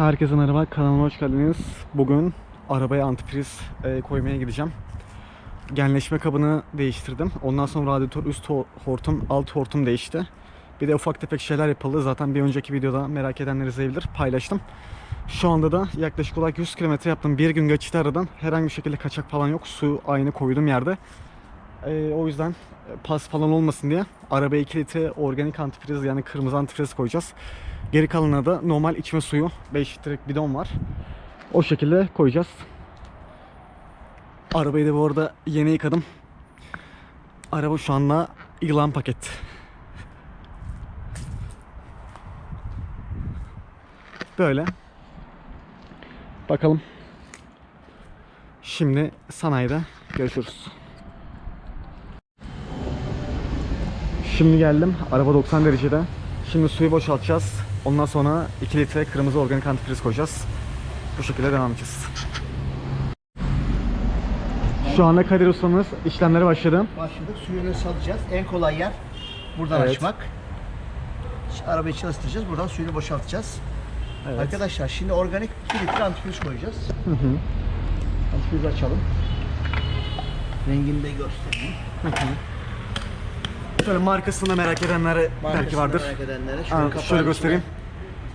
Herkese merhaba, kanalıma hoş geldiniz. Bugün arabaya antifriz e, koymaya gideceğim. Genleşme kabını değiştirdim. Ondan sonra radyatör üst ho- hortum, alt hortum değişti. Bir de ufak tefek şeyler yapıldı. Zaten bir önceki videoda merak edenler izleyebilir. Paylaştım. Şu anda da yaklaşık olarak 100 kilometre yaptım. Bir gün geçti aradan. Herhangi bir şekilde kaçak falan yok. Su aynı koyduğum yerde. E, o yüzden e, pas falan olmasın diye arabaya 2 litre organik antifriz yani kırmızı antifriz koyacağız. Geri kalanına da normal içme suyu 5 litrelik bidon var. O şekilde koyacağız. Arabayı da bu arada yeni yıkadım. Araba şu anda yılan paket. Böyle. Bakalım. Şimdi sanayide görüşürüz. Şimdi geldim. Araba 90 derecede. Şimdi suyu boşaltacağız. Ondan sonra 2 litre kırmızı organik antifriz koyacağız. Bu şekilde devam edeceğiz. Şu anda Kadir ustamız işlemlere başladı. Başladık. Suyunu salacağız. En kolay yer buradan Evet. açmak. Arabayı çalıştıracağız. Buradan suyunu boşaltacağız. Evet. Arkadaşlar şimdi organik 2 litre antifriz koyacağız. Hı hı. Antifrizi açalım. Rengini de göstereyim. Şöyle markasını da merak edenler belki Markasını vardır. Merak edenlere Aa, şöyle, kapağın şöyle göstereyim.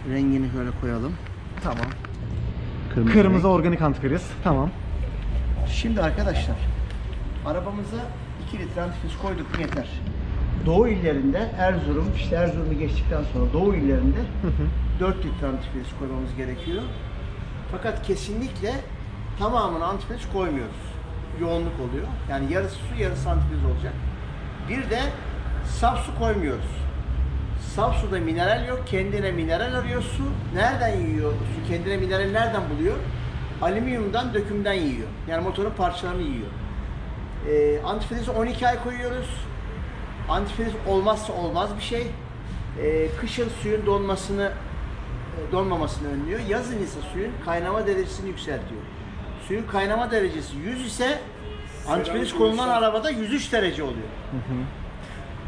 içine Rengini şöyle koyalım. Tamam. Kırmızı. Kırmızı organik antifriz. Tamam. Şimdi arkadaşlar arabamıza 2 litre antifriz koyduk mu yeter. Doğu illerinde Erzurum, işte Erzurum'u geçtikten sonra Doğu illerinde 4 litre antifriz koymamız gerekiyor. Fakat kesinlikle tamamını antifriz koymuyoruz. Yoğunluk oluyor. Yani yarısı su, yarısı antifriz olacak. Bir de saf su koymuyoruz. Saf suda mineral yok. Kendine mineral arıyor su. Nereden yiyor su? Kendine mineral nereden buluyor? Alüminyumdan, dökümden yiyor. Yani motorun parçalarını yiyor. Ee, antifrizi 12 ay koyuyoruz. Antifriz olmazsa olmaz bir şey. Ee, kışın suyun donmasını e, donmamasını önlüyor. Yazın ise suyun kaynama derecesini yükseltiyor. Suyun kaynama derecesi 100 ise antifriz konulan arabada 103 derece oluyor.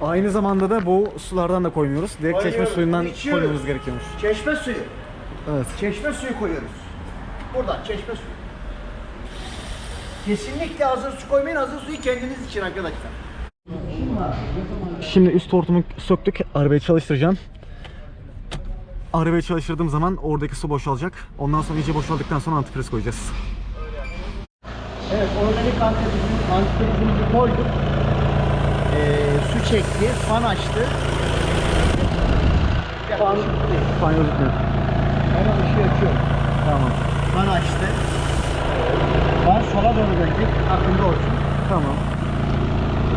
Aynı zamanda da bu sulardan da koymuyoruz. Direkt çeşme Koyuyoruz, suyundan içiyoruz. koymamız gerekiyormuş. Çeşme suyu. Evet. Çeşme suyu koyuyoruz. Buradan çeşme suyu. Kesinlikle hazır su koymayın. Hazır suyu kendiniz için arkadaşlar. Şimdi üst hortumu söktük. Arabayı çalıştıracağım. Arabayı çalıştırdığım zaman oradaki su boşalacak. Ondan sonra iyice boşaldıktan sonra antifriz koyacağız. Evet, organik antifrizimizi, antifrizimizi koyduk. Ee, su çekti, fan açtı. Fan, fan gözükmüyor. Hemen ışığı açıyorum. Tamam. Fan açtı. Fan sola doğru dönecek, aklında olsun. Tamam.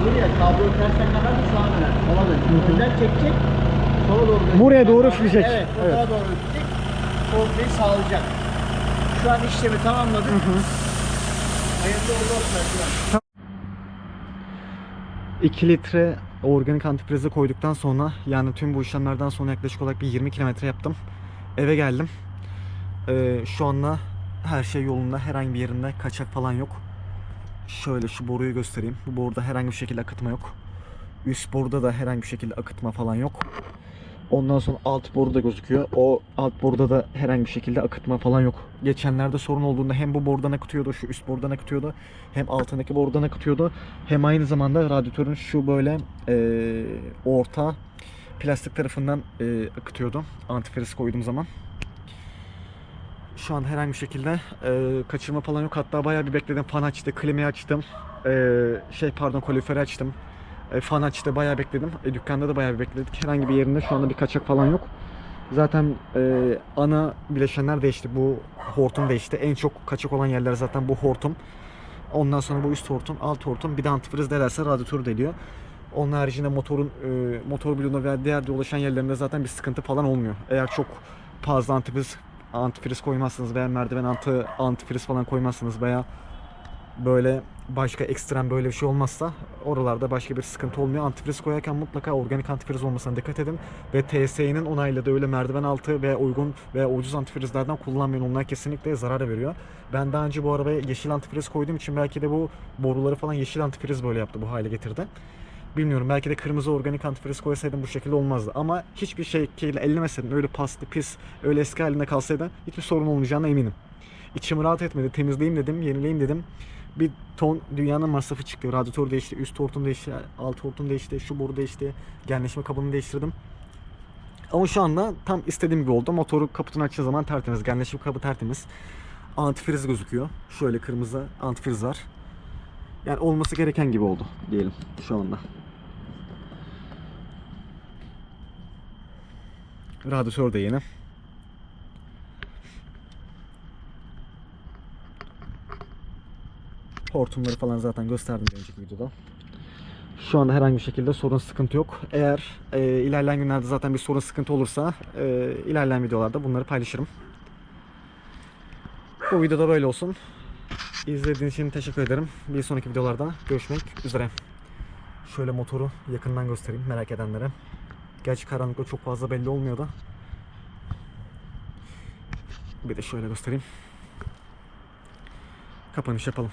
Buraya kabloyu tersten kadar da sağa döner, sola dönecek. Önden çekecek, sola doğru dönecek. Buraya doğru üfleyecek. Evet, Evet. sola doğru üfleyecek. Komple sağlayacak. Şu an işlemi tamamladık. Hayırlı uğurlu olsun arkadaşlar. 2 litre organik antifrizi koyduktan sonra yani tüm bu işlemlerden sonra yaklaşık olarak bir 20 kilometre yaptım. Eve geldim. Ee, şu anda her şey yolunda. Herhangi bir yerinde kaçak falan yok. Şöyle şu boruyu göstereyim. Bu boruda herhangi bir şekilde akıtma yok. Üst boruda da herhangi bir şekilde akıtma falan yok. Ondan sonra alt boru da gözüküyor. O alt boruda da herhangi bir şekilde akıtma falan yok. Geçenlerde sorun olduğunda hem bu borudan akıtıyordu, şu üst borudan akıtıyordu. Hem altındaki borudan akıtıyordu. Hem aynı zamanda radyatörün şu böyle eee, orta plastik tarafından eee, akıtıyordu. Antifriz koyduğum zaman. Şu an herhangi bir şekilde eee, kaçırma falan yok. Hatta bayağı bir bekledim. Fan açtı, klimayı açtım. Eee, şey pardon kaloriferi açtım. E, fan açtı bayağı bekledim. E, dükkanda da bayağı bekledik. Herhangi bir yerinde şu anda bir kaçak falan yok. Zaten e, ana bileşenler değişti. Bu hortum değişti. En çok kaçak olan yerler zaten bu hortum. Ondan sonra bu üst hortum, alt hortum. Bir de antifriz delerse radyatör deliyor. Onun haricinde motorun e, motor bloğuna veya diğer dolaşan yerlerinde zaten bir sıkıntı falan olmuyor. Eğer çok fazla antifriz antifriz koymazsınız veya merdiven altı antifriz falan koymazsınız veya böyle başka ekstrem böyle bir şey olmazsa oralarda başka bir sıkıntı olmuyor. Antifriz koyarken mutlaka organik antifriz olmasına dikkat edin. Ve TSE'nin onayladığı öyle merdiven altı ve uygun ve ucuz antifrizlerden kullanmayın. Onlar kesinlikle zarar veriyor. Ben daha önce bu arabaya yeşil antifriz koyduğum için belki de bu boruları falan yeşil antifriz böyle yaptı bu hale getirdi. Bilmiyorum belki de kırmızı organik antifriz koysaydım bu şekilde olmazdı. Ama hiçbir şekilde ellemeseydim öyle paslı pis öyle eski halinde kalsaydı hiçbir sorun olmayacağına eminim. İçim rahat etmedi. Temizleyeyim dedim, yenileyim dedim. Bir ton dünyanın masrafı çıktı. Radyatör değişti, üst hortum değişti, alt hortum değişti, şu boru değişti. Genleşme kabını değiştirdim. Ama şu anda tam istediğim gibi oldu. Motoru kaputunu açtığı zaman tertemiz. Genleşme kabı tertemiz. Antifriz gözüküyor. Şöyle kırmızı antifriz var. Yani olması gereken gibi oldu diyelim şu anda. Radyatör de yeni. Hortumları falan zaten gösterdim önceki videoda. Şu anda herhangi bir şekilde sorun sıkıntı yok. Eğer e, ilerleyen günlerde zaten bir sorun sıkıntı olursa e, ilerleyen videolarda bunları paylaşırım. Bu videoda böyle olsun. İzlediğiniz için teşekkür ederim. Bir sonraki videolarda görüşmek üzere. Şöyle motoru yakından göstereyim merak edenlere. Gerçi karanlıkta çok fazla belli olmuyor da. Bir de şöyle göstereyim. Kapanış yapalım.